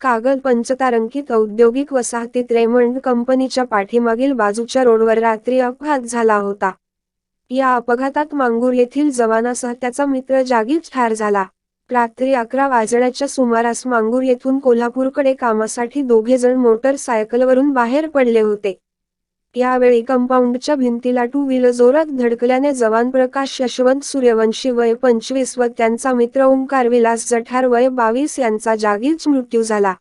कागल पंचतारांकित औद्योगिक वसाहतीत रेमंड कंपनीच्या पाठीमागील बाजूच्या रोडवर रात्री अपघात झाला होता. या अपघातात मांगूर येथील जवानासह त्याचा मित्र जागीच ठार झाला. रात्री अकरा वाजण्याच्या सुमारास मांगूर येथून कोल्हापूरकडे कामासाठी दोघे जण मोटरसायकलवरून बाहेर पडले होते. यावेळी कंपाऊंडच्या भिंतीला टू व्हीलर जोरात धडकल्याने जवान प्रकाश यशवंत सूर्यवंशी वय पंचवीस व त्यांचा मित्र ओंकार विलास जठार वय बावीस यांचा जागीच मृत्यू झाला.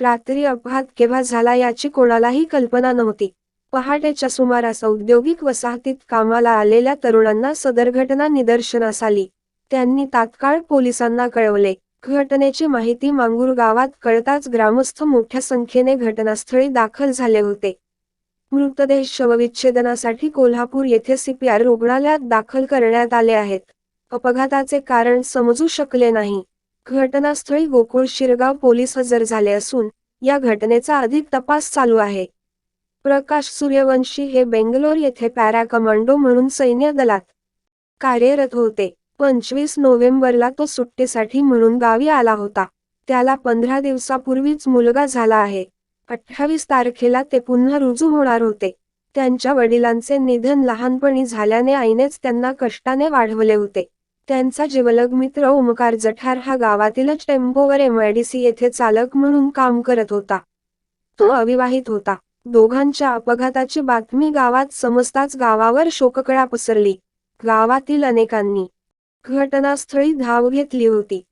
रात्री अपघात केव्हा झाला याची कोणालाही कल्पना नव्हती. पहाटेच्या सुमारास औद्योगिक वसाहतीत कामाला आलेल्या तरुणांना सदर घटना निदर्शनास आली. त्यांनी तात्काळ पोलिसांना कळवले. घटनेची माहिती मांगूर गावात कळताच ग्रामस्थ मोठ्या संख्येने घटनास्थळी दाखल झाले होते. मृतदेह शवविच्छेदनासाठी कोल्हापूर येथे सीपीआर रुग्णालयात दाखल करण्यात आले आहेत. अपघाताचे कारण समजू शकले नाही. घटनास्थळी गोकुळ शिरगाव पोलीस हजर झाले असून या घटनेचा अधिक तपास चालू आहे. प्रकाश सूर्यवंशी हे बेंगलोर येथे पॅरा कमांडो म्हणून सैन्य दलात कार्यरत होते. पंचवीस नोव्हेंबरला तो सुट्टीसाठी म्हणून गावी आला होता. त्याला पंधरा दिवसापूर्वीच मुलगा झाला आहे. अठ्ठावीस तारखेला ते पुन्हा रुजू होणार होते. त्यांच्या वडिलांचे निधन लहानपणी झाल्याने आईनेच त्यांना कष्टाने वाढवले होते. त्यांचा जिवलग मित्र ओमकार जठार हा गावातीलच टेम्पोवर एमआयडीसी येथे चालक म्हणून काम करत होता. तो अविवाहित होता. दोघांच्या अपघाताची बातमी गावात समजताच गावावर शोककळा पसरली. गावातील अनेकांनी घटनास्थळी धाव घेतली होती.